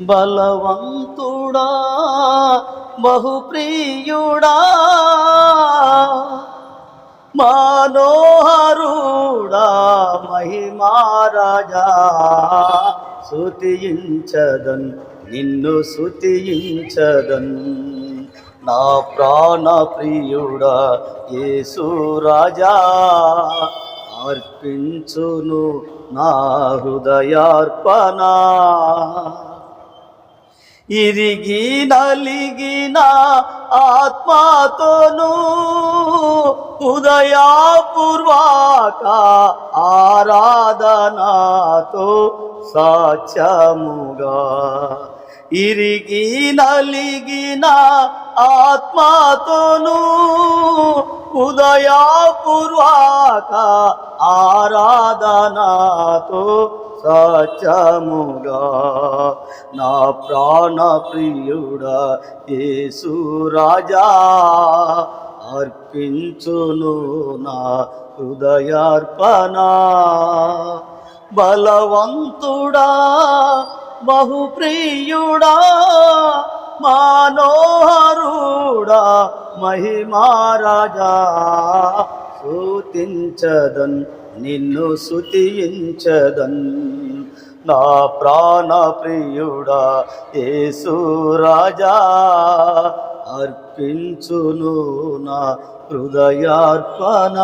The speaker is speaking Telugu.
బలవంతుడా బహుప్రియుడా మనోహరుడా మహిమారాజా శృతించదన్ నిన్ను శృతించదన్ నా ప్రాణ ప్రియుడా యేసు రాజా అర్పించును నా హృదయార్పణ. ఇరిగి నలిగిన ఆత్మతోను ఉదయాపూర్వక ఆరాధనాతో సాచముగా ఇరిగి నలిగిన ఆత్మతోను ఉదయాపూర్వక ఆరాధనాతో సత్యముగా నా ప్రాణ ప్రియుడ యేసు రాజా అర్పించును నా హృదయార్పణ. బలవంతుడా బహుప్రియుడా కూడా మహిమారాజా సూతించదన్ నిన్ను సుతించదన్ నా ప్రాణ ప్రియుడా యేసు రాజా. అర్పించును నా హృదయార్పణ.